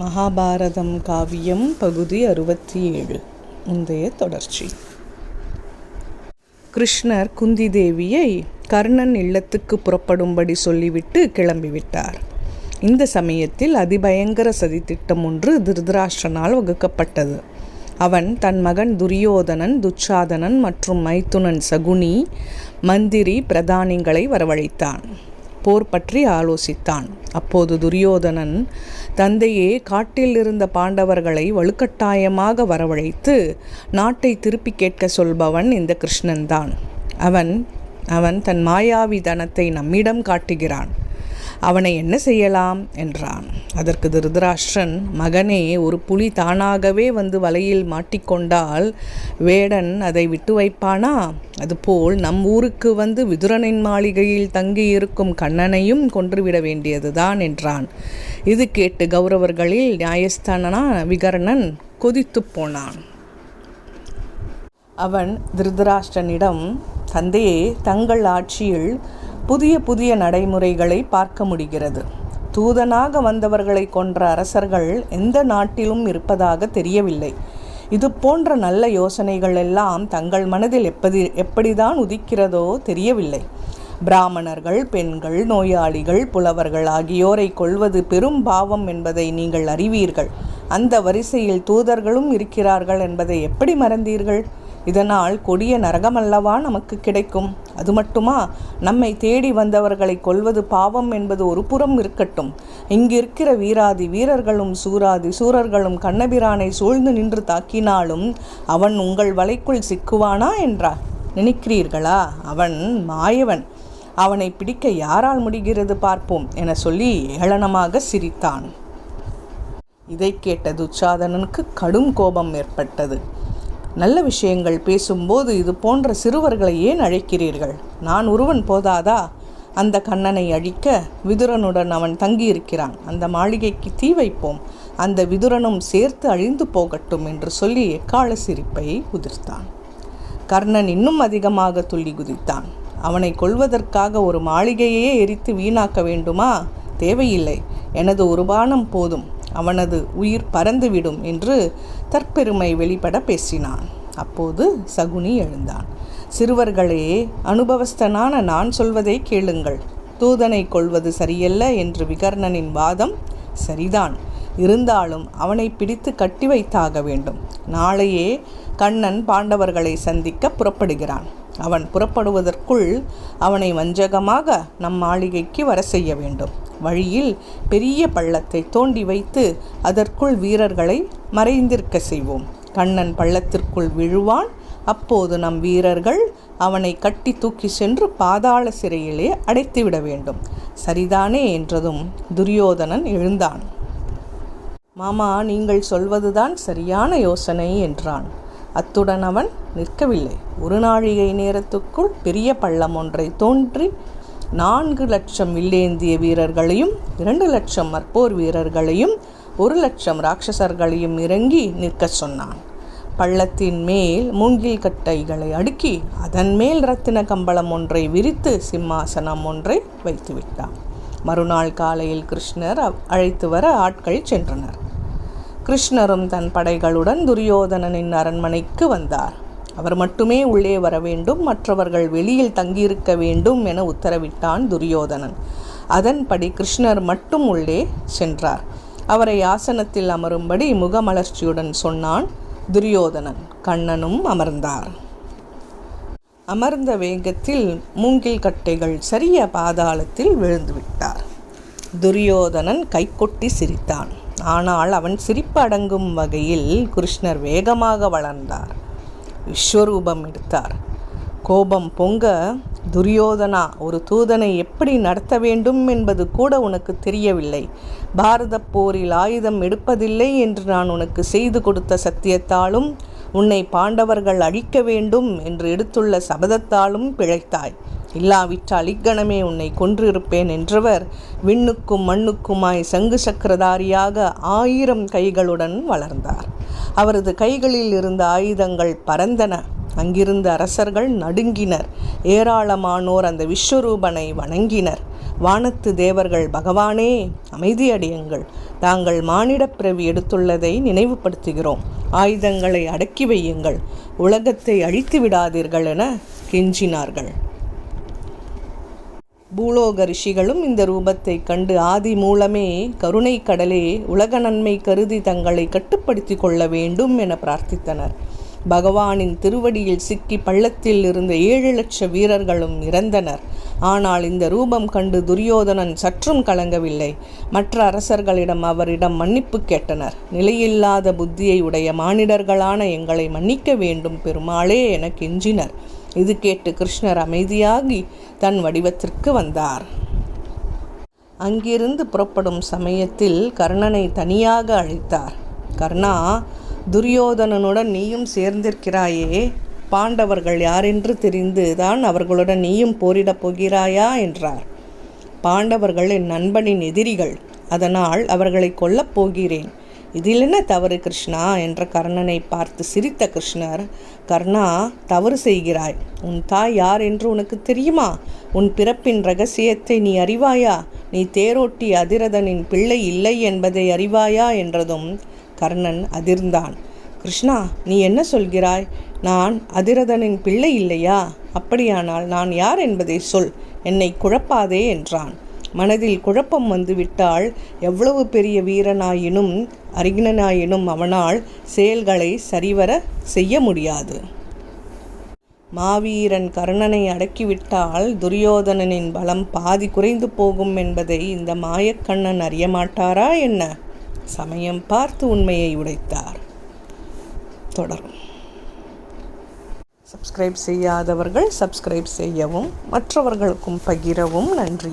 மகாபாரதம் காவியம் பகுதி அறுபத்தி ஏழு முந்தைய தொடர்ச்சி. கிருஷ்ணர் குந்தி தேவியை கர்ணன் இல்லத்துக்கு புறப்படும்படி சொல்லிவிட்டு கிளம்பிவிட்டார். இந்த சமயத்தில் அதிபயங்கர சதித்திட்டம் ஒன்று திருதராஷ்டனால் வகுக்கப்பட்டது. அவன் தன் மகன் துரியோதனன் துச்சாதனன் மற்றும் மைத்துனன் சகுனி மந்திரி பிரதானிகளை வரவழைத்தான். போர் பற்றி ஆலோசித்தான். அப்போது துரியோதனன் தந்தையே காட்டில் இருந்த பாண்டவர்களை வலுக்கட்டாயமாக வரவழைத்து நாட்டை திருப்பி கேட்க சொல்பவன் இந்த கிருஷ்ணன்தான். அவன் அவன் தன் மாயாவி தனத்தை நம்மிடம் காட்டுகிறான். அவனை என்ன செய்யலாம்? என்றான். அதற்கு திருதராஷ்டிரன் மகனே ஒரு புலி தானாகவே வந்து வலையில் மாட்டிக்கொண்டால் வேடன் அதை விட்டு வைப்பானா? அதுபோல் நம் ஊருக்கு வந்து விதுரனின் மாளிகையில் தங்கியிருக்கும் கண்ணனையும் கொன்றுவிட வேண்டியதுதான் என்றான். இது கேட்டு கௌரவர்களில் நியாயஸ்தானனா விகரணன் கொதித்து போனான். அவன் திருதராஷ்டிரனிடம் தந்தையே தங்கள் ஆட்சியில் புதிய புதிய நடைமுறைகளை பார்க்க முடிகிறது. தூதனாக வந்தவர்களை கொன்ற அரசர்கள் எந்த நாட்டிலும் இருப்பதாக தெரியவில்லை. இது போன்ற நல்ல யோசனைகள் எல்லாம் தங்கள் மனதில் எப்படி எப்படிதான் உதிக்கிறதோ தெரியவில்லை. பிராமணர்கள் பெண்கள் நோயாளிகள் புலவர்கள் ஆகியோரை கொள்வது பெரும் பாவம் என்பதை நீங்கள் அறிவீர்கள். அந்த வரிசையில் தூதர்களும் இருக்கிறார்கள் என்பதை எப்படி மறந்தீர்கள்? இதனால் கொடிய நரகமல்லவா நமக்கு கிடைக்கும். அது மட்டுமா? நம்மை தேடி வந்தவர்களை கொல்வது பாவம் என்பது ஒரு புறம் இருக்கட்டும். இங்கிருக்கிற வீராதி வீரர்களும் சூராதி சூரர்களும் கண்ணபிரானை சூழ்ந்து நின்று தாக்கினாலும் அவன் உங்கள் வலைக்குள் சிக்குவானா என்றார் நினைக்கிறீர்களா? அவன் மாயவன். அவனை பிடிக்க யாரால் முடிகிறது பார்ப்போம் என சொல்லி ஏளனமாக சிரித்தான். இதை கேட்ட துச்சாதனனுக்கு கடும் கோபம் ஏற்பட்டது. நல்ல விஷயங்கள் பேசும்போது இது போன்ற சிறுவர்களை ஏன் அழைக்கிறீர்கள்? நான் ஒருவன் போதாதா? அந்த கண்ணனை அழிக்க விதுரனுடன் அவன் தங்கியிருக்கிறான். அந்த மாளிகைக்கு தீ வைப்போம். அந்த விதுரனும் சேர்த்து அழிந்து போகட்டும் என்று சொல்லி எக்கால சிரிப்பை உதிர்த்தான். கர்ணன் இன்னும் அதிகமாக துள்ளி குதித்தான். அவனை கொள்வதற்காக ஒரு மாளிகையே எரித்து வீணாக்க வேண்டுமா? தேவையில்லை. எனது ஒரு பானம் போதும். அவனது உயிர் பறந்துவிடும் என்று தற்பெருமை வெளிப்பட பேசினான். அப்போது சகுனி எழுந்தான். சிறுவர்களே அனுபவஸ்தனான நான் சொல்வதை கேளுங்கள். தூதனை கொள்வது சரியல்ல என்று விகர்ணனின் வாதம் சரிதான். இருந்தாலும் அவனை பிடித்து கட்டி வைத்தாக வேண்டும். நாளையே கண்ணன் பாண்டவர்களை சந்திக்க புறப்படுகிறான். அவன் புறப்படுவதற்குள் அவனை வஞ்சகமாக நம் மாளிகைக்கு வர செய்ய வேண்டும். வழியில் பெரிய பள்ளத்தை தோண்டி வைத்து அதற்குள் வீரர்களை மறைந்திருக்க செய்வோம். கண்ணன் பள்ளத்திற்குள் விழுவான். அப்போது நம் வீரர்கள் அவனை கட்டி தூக்கி சென்று பாதாள சிறையிலே அடைத்துவிட வேண்டும். சரிதானே என்றதும் துரியோதனன் எழுந்தான். மாமா நீங்கள் சொல்வதுதான் சரியான யோசனை என்றான். அத்துடன் அவன் நிற்கவில்லை. ஒரு நாழிகை நேரத்துக்குள் பெரிய பள்ளம் ஒன்றை தோன்றி நான்கு லட்சம் வில்லேந்திய வீரர்களையும் இரண்டு லட்சம் மற்போர் வீரர்களையும் ஒரு லட்சம் ராட்சசர்களையும் இறங்கி நிற்க சொன்னான். பள்ளத்தின் மேல் மூங்கில் கட்டைகளை அடுக்கி அதன் மேல் ரத்தின கம்பளம் ஒன்றை விரித்து சிம்மாசனம் ஒன்றை வைத்துவிட்டான் மறுநாள் காலையில் கிருஷ்ணர் அழைத்து வர ஆட்கள் சென்றனர். கிருஷ்ணரும் தன் படைகளுடன் துரியோதனனின் அரண்மனைக்கு வந்தார். அவர் மட்டுமே உள்ளே வர வேண்டும் மற்றவர்கள் வெளியில் தங்கியிருக்க வேண்டும் என உத்தரவிட்டான் துரியோதனன். அதன்படி கிருஷ்ணர் மட்டும் உள்ளே சென்றார். அவரை ஆசனத்தில் அமரும்படி முகமலர்ச்சியுடன் சொன்னான் துரியோதனன். கண்ணனும் அமர்ந்தார். அமர்ந்த வேகத்தில் மூங்கில் கட்டைகள் சரிய பாதாளத்தில் விழுந்துவிட்டார் துரியோதனன் கைகொட்டி சிரித்தான். ஆனால் அவன் சிரிப்பு அடங்கும் வகையில் கிருஷ்ணர் வேகமாக வளர்ந்தார். விஸ்வரூபம் எடுத்தார். கோபம் பொங்க துரியோதனா ஒரு தூதனை எப்படி நடத்த வேண்டும் என்பது கூட உனக்கு தெரியவில்லை. பாரத போரில் ஆயுதம் எடுப்பதில்லை என்று நான் உனக்கு செய்து கொடுத்த சத்தியத்தாலும் உன்னை பாண்டவர்கள் அழிக்க வேண்டும் என்று எடுத்துள்ள சபதத்தாலும் பிழைத்தாய். இல்லாவிட்டால் இக்கணமே உன்னை கொன்றிருப்பேன் என்றவர் விண்ணுக்கும் மண்ணுக்குமாய் சங்கு சக்கரதாரியாக ஆயிரம் கைகளுடன் வளர்ந்தார். அவரது கைகளில் இருந்த ஆயுதங்கள் பறந்தன. அங்கிருந்த அரசர்கள் நடுங்கினர். ஏராளமானோர் அந்த விஸ்வரூபனை வணங்கினர். வானத்து தேவர்கள் பகவானே அமைதியடையுங்கள் தாங்கள் மானிடப் பிறவி எடுத்துள்ளதை நினைவுபடுத்துகிறோம். ஆயுதங்களை அடக்கி வையுங்கள். உலகத்தை அழித்து விடாதீர்கள் என கெஞ்சினார்கள். பூலோக ரிஷிகளும் இந்த ரூபத்தை கண்டு ஆதி மூலமே கருணை கடலே உலக நன்மை கருதி தங்களை கட்டுப்படுத்தி கொள்ள வேண்டும் என பிரார்த்தித்தனர். பகவானின் திருவடியில் சிக்கி பள்ளத்தில் இருந்த ஏழு லட்ச வீரர்களும் இறந்தனர். ஆனால் இந்த ரூபம் கண்டு துரியோதனன் சற்றும் கலங்கவில்லை. மற்ற அரசர்களிடம் அவரிடம் மன்னிப்பு கேட்டனர். நிலையில்லாத புத்தியை உடைய மானிடர்களான எங்களை மன்னிக்க வேண்டும் பெருமாளே என கெஞ்சினர். இது கேட்டு கிருஷ்ணர் அமைதியாகி தன் வடிவத்திற்கு வந்தார். அங்கிருந்து புறப்படும் சமயத்தில் கர்ணனை தனியாக அழைத்தார். கர்ணா துரியோதனனுடன் நீயும் சேர்ந்திருக்கிறாயே. பாண்டவர்கள் யாரென்று தெரிந்து தான் அவர்களுடன் நீயும் போரிடப் போகிறாயா? என்றார். பாண்டவர்கள் என் நண்பனின் எதிரிகள். அதனால் அவர்களை கொல்லப் போகிறேன். இதில் என்ன தவறு கிருஷ்ணா? என்ற கர்ணனை பார்த்து சிரித்த கிருஷ்ணர் கர்ணா தவறு செய்கிறாய். உன் தாய் யார் என்று உனக்கு தெரியுமா? உன் பிறப்பின் ரகசியத்தை நீ அறிவாயா? நீ தேரோட்டி அதிரதனின் பிள்ளை இல்லை என்பதை அறிவாயா? என்றதும் கர்ணன் அதிர்ந்தான். கிருஷ்ணா நீ என்ன சொல்கிறாய்? நான் அதிரதனின் பிள்ளை இல்லையா? அப்படியானால் நான் யார் என்பதை சொல். என்னை குழப்பாதே என்றான். மனதில் குழப்பம் வந்துவிட்டால் எவ்வளவு பெரிய வீரனாயினும் அறிஞனாயினும் அவனால் செயல்களை சரிவர செய்ய முடியாது. மாவீரன் கர்ணனை அடக்கிவிட்டால் துரியோதனனின் பலம் பாதி குறைந்து போகும் என்பதை இந்த மாயக்கண்ணன் அறிய மாட்டாரா என்ன? சமயம் பார்த்து உண்மையை உடைத்தார். தொடரும். சப்ஸ்கிரைப் செய்யாதவர்கள் சப்ஸ்கிரைப் செய்யவும் மற்றவர்களுக்கும் பகிரவும் நன்றி.